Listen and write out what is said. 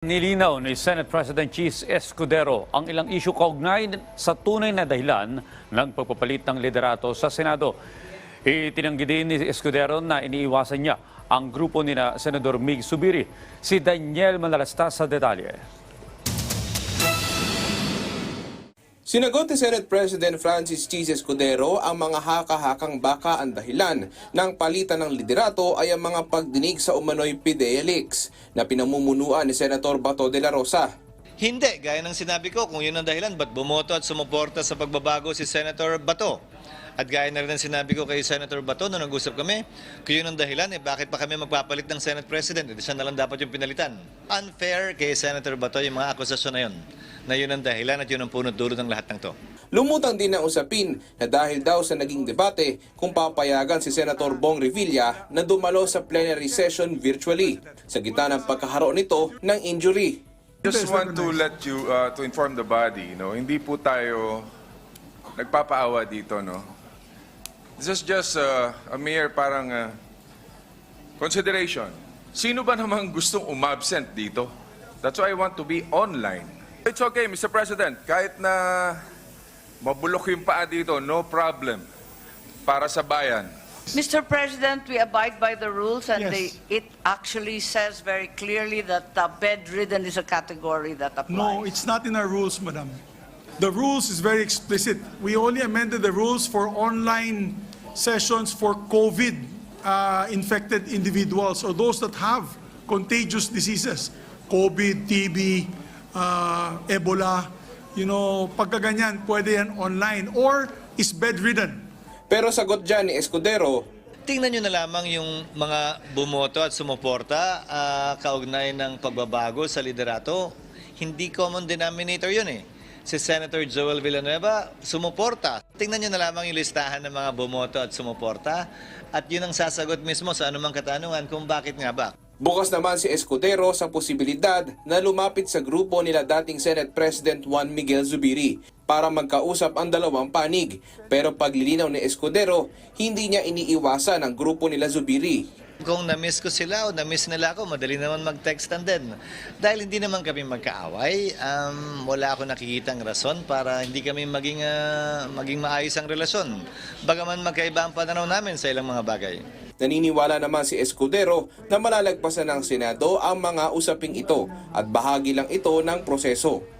Nilinaw ni Senate President Cheese Escudero ang ilang isyu kaugnay sa tunay na dahilan ng pagpapalit ng liderato sa Senado. Itinanggi din ni Escudero na iniiwasan niya ang grupo ni na Senador Mig Subiri. Si Daniel Manalastas sa detalye. Sinagot ni Senate President Francis Cheese Escudero ang mga haka-hakang baka ang dahilan ng palitan ng liderato ay ang mga pagdinig sa umano'y PIDEA leaks na pinamumunuan ni Senator Bato de la Rosa. Hindi, gaya ng sinabi ko, kung yun ang dahilan, ba't bumoto at sumuporta sa pagbabago si Senator Bato? At gaya na rin ang sinabi ko kay Senator Bato nung nag-usap kami, kung yun ang dahilan, eh, bakit pa kami magpapalit ng Senate President? Hindi siya na lang dapat yung pinalitan. Unfair kay Senator Bato yung mga akusasyon na yun, na yun ang dahilan at yun ang punot dulo ng lahat ng to. Lumutang din ang usapin na dahil daw sa naging debate kung papayagan si Senator Bong Revilla na dumalo sa plenary session virtually sa gitna ng pagkakaroon nito ng injury. Just want to let you, uh, to inform the body, no, hindi po tayo nagpapaawa dito, no. This is just uh, a mere parang uh, consideration. Sino ba namang gustong umabsent dito? That's why I want to be online. It's okay, Mr. President, kahit na mabulok yung paa dito, no problem. Para sa bayan. Mr. President, we abide by the rules, and Yes. they- it actually says very clearly that uh, bedridden is a category that applies. No, it's not in our rules, madam. The rules is very explicit. We only amended the rules for online sessions for COVID uh, infected individuals or those that have contagious diseases, COVID, TB, uh, Ebola. You know, pagkaganyan, pwede yan online or is bedridden. Pero sagot dyan ni Escudero, Tingnan nyo na lamang yung mga bumoto at sumuporta ah, kaugnay ng pagbabago sa liderato. Hindi common denominator yun eh. Si Senator Joel Villanueva, sumuporta. Tingnan nyo na lamang yung listahan ng mga bumoto at sumuporta. At yun ang sasagot mismo sa anumang katanungan kung bakit nga ba. Bukas naman si Escudero sa posibilidad na lumapit sa grupo nila dating Senate President Juan Miguel Zubiri para magkausap ang dalawang panig. Pero paglilinaw ni Escudero, hindi niya iniiwasan ang grupo nila Zubiri. Kung na-miss ko sila o na-miss nila ako, madali naman mag-textan din. Dahil hindi naman kami magkaaway, um, wala ako nakikitang rason para hindi kami maging, ah, maging maayos ang relasyon. Bagaman magkaiba ang pananaw namin sa ilang mga bagay. Naniniwala naman si Escudero na malalagpasan ng Senado ang mga usaping ito at bahagi lang ito ng proseso.